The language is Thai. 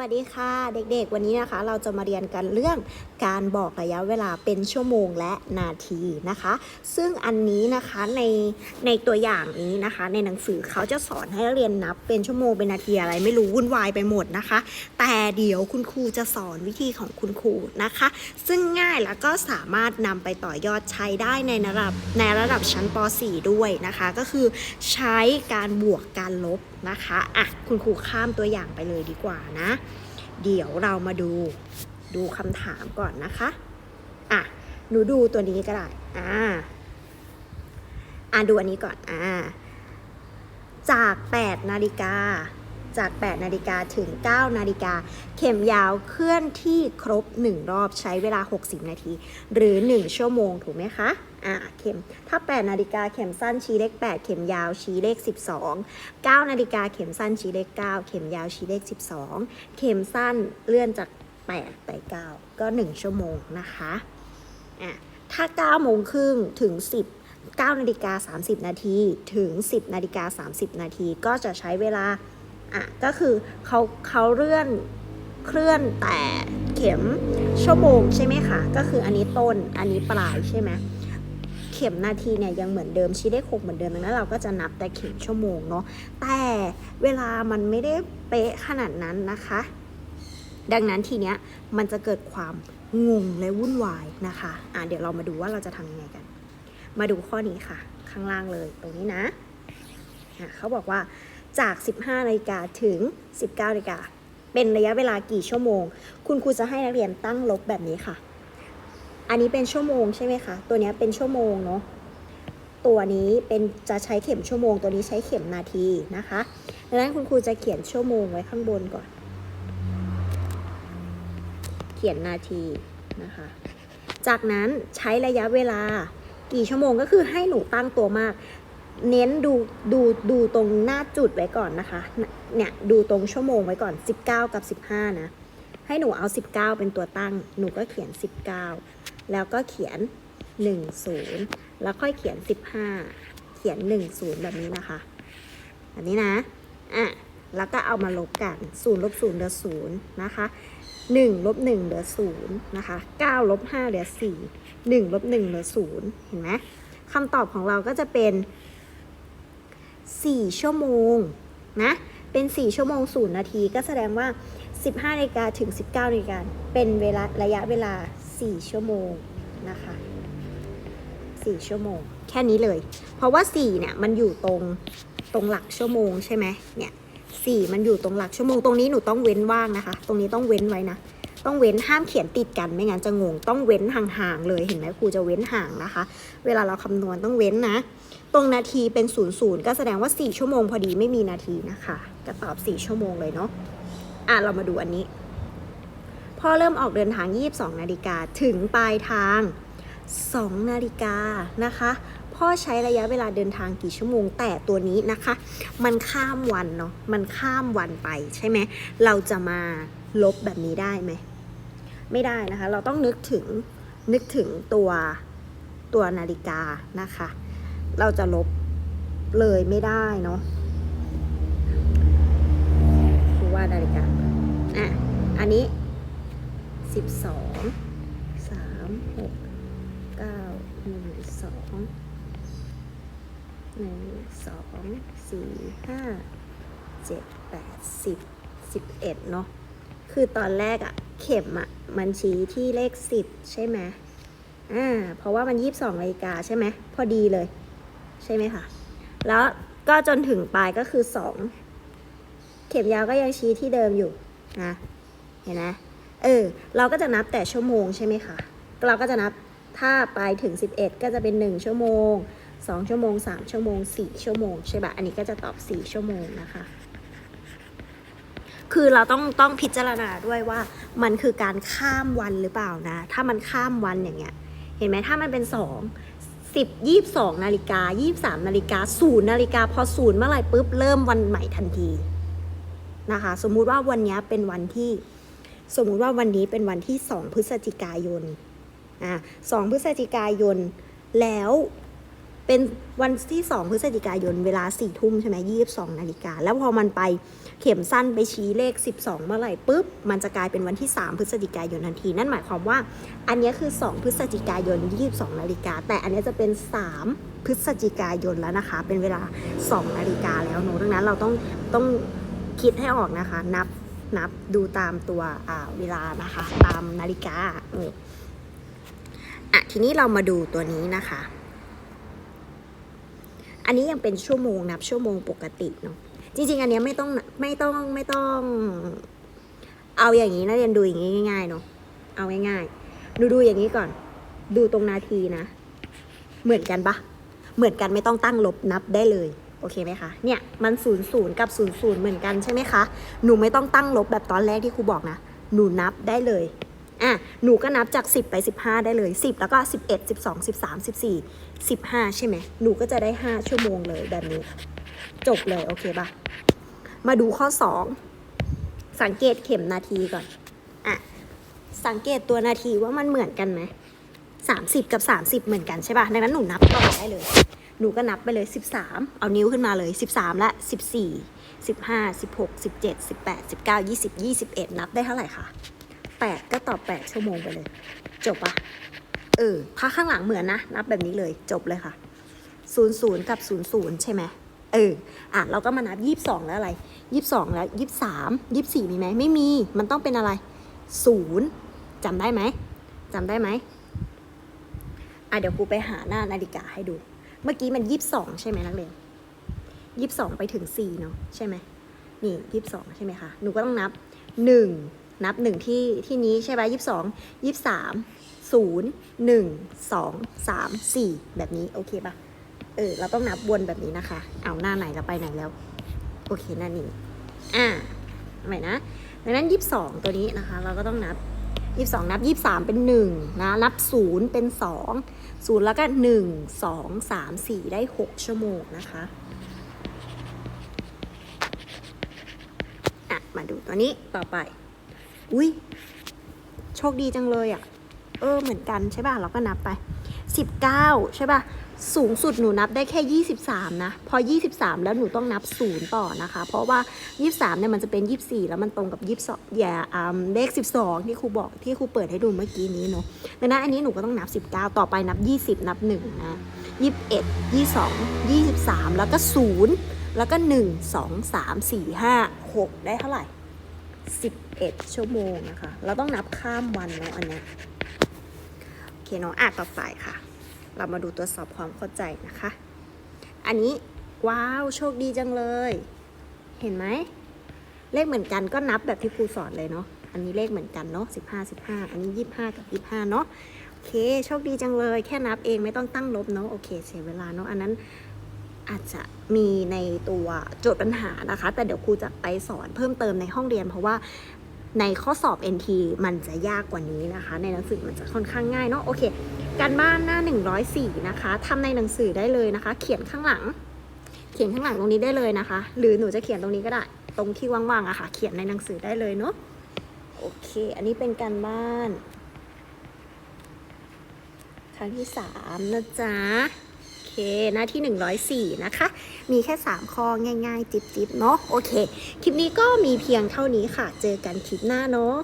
วัสดีค่ะเด็กๆ วันนี้นะคะ เราจะมาเรียนกันเรื่องการบอกระยะเวลาเป็นชั่วโมงและนาทีนะคะ ซึ่งอันนี้นะคะในในตัวอย่างนี้นะคะ ในหนังสือเขาจะสอนให้เรียนนับเป็นชั่วโมงเป็นนาทีอะไร ไม่รู้วุ่นวายไปหมดนะคะ แต่เดี๋ยวคุณครูจะสอนวิธีของคุณครูนะคะ ซึ่งง่ายแล้วก็สามารถนำไปต่อยอดใช้ได้ในระดับในระดับชั้นป .4 ด้วยนะคะ ก็คือใช้การบวกการลบนะคะอะคุณครูข้ามตัวอย่างไปเลยดีกว่านะ เดี๋ยวเรามาดูดูคำถามก่อนนะคะ อะ หนูดูตัวนี้ก็ได้ อ่า อะดูอันนี้ก่อน อ่า จาก 8 นาฬิกา จาก 8 นาฬิกาถึง 9 นาฬิกา เข็มยาวเคลื่อนที่ครบ 1 รอบใช้เวลา 60 นาที หรือ 1 ชั่วโมงถูกไหมคะอ่าเข็ม ถ้า 8 นาฬิกาเข็มสั้นชี้เลข 8 เข็มยาวชี้เลข 12 9 นาฬิกาเข็มสั้นชี้เลข 9 เข็มยาวชี้เลข 12 เข็มสั้นเลื่อนจาก 8 ไป 9 ก็ 1 ชั่วโมงนะคะอะถ้า 9 โมงครึ่งถึง 10 9นาฬิกา30 นาที ถึง 10นาฬิกา30 นาที ก็จะใช้เวลา อะก็คือเขาเขาเลื่อนเคลื่อนแต่เข็มชั่วโมงใช่ไหมคะ ก็คืออันนี้ต้นอันนี้ปลายใช่ไหมเข็มนาทีเนี่ยยังเหมือนเดิมชี้เลขหกเหมือนเดิมดังนั้นเราก็จะนับแต่เข็มชั่วโมงเนาะแต่เวลามันไม่ได้เป๊ะขนาดนั้นนะคะ ดังนั้นทีเนี้ยมันจะเกิดความงงและวุ่นวายนะคะอะเดี๋ยวเรามาดูว่าเราจะทำยังไงกัน มาดูข้อนี้ค่ะ ข้างล่างเลยตรงนี้นะอะเขาบอกว่า จาก 15นาฬิกาถึง 19นาฬิกาเป็นระยะเวลากี่ชั่วโมง คุณครูจะให้นักเรียนตั้งลบแบบนี้ค่ะ อันนี้เป็นชั่วโมงใช่ไหมคะ ตัวนี้เป็นชั่วโมงเนาะ ตัวนี้เป็นจะใช้เข็มชั่วโมง ตัวนี้ใช้เข็มนาทีนะคะดังนั้นคุณครูจะเขียนชั่วโมงไว้ข้างบนก่อน เขียนนาทีนะคะ จากนั้นใช้ระยะเวลากี่ชั่วโมงก็คือให้หนูตั้งตัวมาก เน้นดูดูดูตรงหน้าจุดไว้ก่อนนะคะ เนี่ยดูตรงชั่วโมงไว้ก่อน 19 กับ 15 นะ ให้หนูเอา 19 เป็นตัวตั้ง หนูก็เขียน 19 แล้วก็เขียน 10 แล้วค่อยเขียน 15 เขียน 10 แบบนี้นะคะ แบบนี้นะ อะ แล้วก็เอามาลบกัน0ลบ0เหลือ0นะคะ1ลบ1เหลือ0นะคะ9ลบ5เหลือ4 1ลบ1เหลือ0เห็นไหมคำตอบของเราก็จะเป็น 4 ชั่วโมงนะ เป็น 4 ชั่วโมง 0 นาที ก็แสดงว่า 15นาฬิกาถึง 19นาฬิกาเป็นเวลาระยะเวลา 4 ชั่วโมงนะคะ 4 ชั่วโมง แค่นี้เลย เพราะว่า 4 เนี่ย มันอยู่ตรงตรงหลักชั่วโมงใช่ไหมเนี่ย 4 มันอยู่ตรงหลักชั่วโมง ตรงนี้หนูต้องเว้นว่างนะคะ ตรงนี้ต้องเว้นไว้นะ ต้องเว้นห้ามเขียนติดกันไม่งั้นจะงงต้องเว้นห่างๆเลยเห็นไหมครูจะเว้นห่างนะคะ เวลาเราคำนวณต้องเว้นนะ ตรงนาทีเป็น0ูนย์ก็แสดงว่า 4 ชั่วโมงพอดีไม่มีนาทีนะคะก็ตอบ 4 ชั่วโมงเลยเนาะอะเรามาดูอันนี้พ่อเริ่มออกเดินทาง 22 นาฬิกาถึงปลายทาง 2 นาฬิกานะคะพ่อใช้ระยะเวลาเดินทางกี่ชั่วโมงแต่ตัวนี้นะคะ มันข้ามวันเนาะมันข้ามวันไปใช่ไหมเราจะมาลบแบบนี้ได้ไหม ไม่ได้นะคะ เราต้องนึกถึงนึกถึงตัวตัวนาฬิกานะคะ เราจะลบเลยไม่ได้เนาะคือว่านาฬิกาอะอันนี้สิบสองสามหกเก้าหนึ่งสองหนึ่งสองสี่ห้าเจ็ดแปดสิบสิบเอ็ดเนาะ คือตอนแรกอะเข็มอะมันชี้ที่เลขสิบใช่ไหมอ่าเพราะว่ามันยี่สิบสองนาฬิกาใช่ไหมพอดีเลย ใช่ไหมคะแล้วก็จนถึงปลายก็คือสองเข็มยาวก็ยังชี้ที่เดิมอยู่นะเห็นไหมเออเราก็จะนับแต่ชั่วโมงใช่ไหมคะเราก็จะนับถ้าไปถึง 11 ก็จะเป็น 1 ชั่วโมง 2 ชั่วโมง 3 ชั่วโมง 4 ชั่วโมง ใช่ปะอันนี้ก็จะตอบ 4 ชั่วโมงนะคะ คือเราต้องต้องพิจารณาด้วยว่ามันคือการข้ามวันหรือเปล่านะ ถ้ามันข้ามวันอย่างเงี้ย เห็นไหมถ้ามันเป็น2 10 22นาฬิกา23นาฬิกา0นย์นาฬิกาพอ0เมื่อไหร่ปุ๊บเริ่มวันใหม่ทันทีนะคะ สมมุติว่าวันนี้เป็นวันที่ สมมุติว่าวันนี้เป็นวันที่2พฤศจิกายนอะ2พฤศจิกายนแล้ว เป็นวันที่ 2 พฤศจิกายนเวลา4ี่ทุ่มใช่ไหม22นาฬิกา แล้วพอมันไปเข็มสั้นไปชี้เลข 12 เมื่อไหร่ปุ๊บ มันจะกลายเป็นวันที่ 3 พฤศจิกายนทันที นั่นหมายความว่า อันนี้คือ 2 พฤศจิกายน 22 นาฬิกา แต่อันนี้จะเป็น 3 พฤศจิกายนแล้วนะคะ เป็นเวลา 2 นาฬิกาแล้วเนอะดังนั้นเราต้องต้องคิดให้ออกนะคะ นับนับดูตามตัวเวลานะคะ ตามนาฬิกาเอออะทีนี้เรามาดูตัวนี้นะคะ อันนี้ยังเป็นชั่วโมงนับชั่วโมงปกติเนาะจริง ๆ อันเนี้ยไม่ต้องไม่ต้องไม่ต้อง เอาอย่างนี้นะเรียนดูอย่างนี้ง่ายๆเนาะเอาง่ายๆดูดูอย่างนี้ก่อน ดูตรงนาทีนะ เหมือนกันปะเหมือนกันไม่ต้องตั้งลบนับได้เลยโอเคไหมคะ เนี่ยมันศูนย์ศูนย์กับศูนย์ศูนย์เหมือนกันใช่ไหมคะ หนูไม่ต้องตั้งลบแบบตอนแรกที่ครูบอกนะ หนูนับได้เลย อะหนูก็นับจาก 10 ไป 15 ได้เลย 10 แล้วก็ 11 12 13 14 15 ใช่ไหมหนูก็จะได้ 5 ชั่วโมงเลยแบบนี้ จบเลย โอเคปะมาดูข้อ 2 สังเกตเข็มนาทีก่อนอะสังเกตตัวนาทีว่ามันเหมือนกันไหม30 กับ 30 เหมือนกันใช่ป่ะดังนั้นหนูนับต่อได้เลย หนูก็นับไปเลย 13 เอานิ้วขึ้นมาเลย 13 และ 14 15 16 17 18 19 20 21 นับได้เท่าไหร่คะ 8 ก็ตอบ 8 ชั่วโมงไปเลย จบปะเออถ้าข้างหลังเหมือนนะ นับแบบนี้เลยจบเลยค่ะ 00 กับ 00 ใช่ไหมเออ อะ เราก็มานับ 22 แล้วอะไร 22 แล้ว 23 24 มีไหม ไม่มี มันต้องเป็นอะไร 0จำได้ไหมจำได้ไหมอะ เดี๋ยวครูไปหาหน้านาฬิกาให้ดู เมื่อกี้มันยี่สิบสองใช่ไหมนักเรียนยี่สิบสองไปถึงสี่เนาะใช่ไหมนี่ยี่สิบสองใช่ไหมคะ หนูก็ต้องนับห นับหนึ่งที่ที่นี้ใช่ไหมยี่สิบสองยี่สิบสามศูนย์หนึ่งสองสามสี่แบบนี้โอเคปะเออเราต้องนับวนแบบนี้นะคะ เอาหน้าไหนเราไปไหนแล้ว โอเคหน้านี้อ่าใหม่นะดังนั้นยี่สิบสองตัวนี้นะคะ เราก็ต้องนับยี่สิบสองนับยี่สิบสามเป็นหนึ่งนะ นับศูนย์เป็นสองศูนย์แล้วก็หนึ่งสองสามสี่ได้หกชั่วโมงนะคะอะมาดูตัวนี้ต่อไป อุ้ยโชคดีจังเลยอะ่ะ เออเหมือนกันใช่ป่ะ เราก็นับไปสิบเก้าใช่ป่ะ สูงสุดหนูนับได้แค่ 23 นะ พอ 23 แล้วหนูต้องนับศูนย์ต่อนะคะ เพราะว่า 23 เนี่ยมันจะเป็น 24 แล้วมันตรงกับ 22อย่าอ่าเลข 12 ที่ครูบอกที่ครูเปิดให้ดูเมื่อกี้นี้เนาะดังนั้นอันนี้หนูก็ต้องนับ 19 ต่อไปนับ 20 นับ 1 นะ 21 22 23 แล้วก็ 0 แล้วก็ 1 2 3 4 5 6 ได้เท่าไหร่ 11 ชั่วโมงนะคะ เราต้องนับข้ามวันเนาะอันเนี้ยโอเคเนาะอะต่อไปค่ะ เรามาดูตัวสอบความเข้าใจนะคะ อันนี้ว้าวโชคดีจังเลย เห็นไหมเลขเหมือนกันก็นับแบบที่ครูสอนเลยเนาะอันนี้เลขเหมือนกันเนาะ15 15 อันนี้ 25 กับ 25 เนาะโอเค โชคดีจังเลย แค่นับเองไม่ต้องตั้งลบเนาะ โอเค เสียเวลาเนาะ อันนั้น อาจจะมีในตัวโจทย์ปัญหานะคะ แต่เดี๋ยวครูจะไปสอนเพิ่มเติมในห้องเรียน เพราะว่าในข้อสอบ NT มันจะยากกว่านี้นะคะ ในหนังสือมันจะค่อนข้างง่ายเนาะโอเค การบ้านหน้า 104 นะคะทำในหนังสือได้เลยนะคะ เขียนข้างหลัง เขียนข้างหลังตรงนี้ได้เลยนะคะ หรือหนูจะเขียนตรงนี้ก็ได้ ตรงที่ว่างๆอะค่ะ เขียนในหนังสือได้เลยเนาะโอเค อันนี้เป็นการบ้าน ครั้งที่ 3 นะจ๊ะ เค หน้าที่ 104 นะคะ มีแค่ 3 ข้อง่ายๆ จิบๆ เนาะโอเค คลิปนี้ก็มีเพียงเท่านี้ค่ะ เจอกันคลิปหน้าเนาะ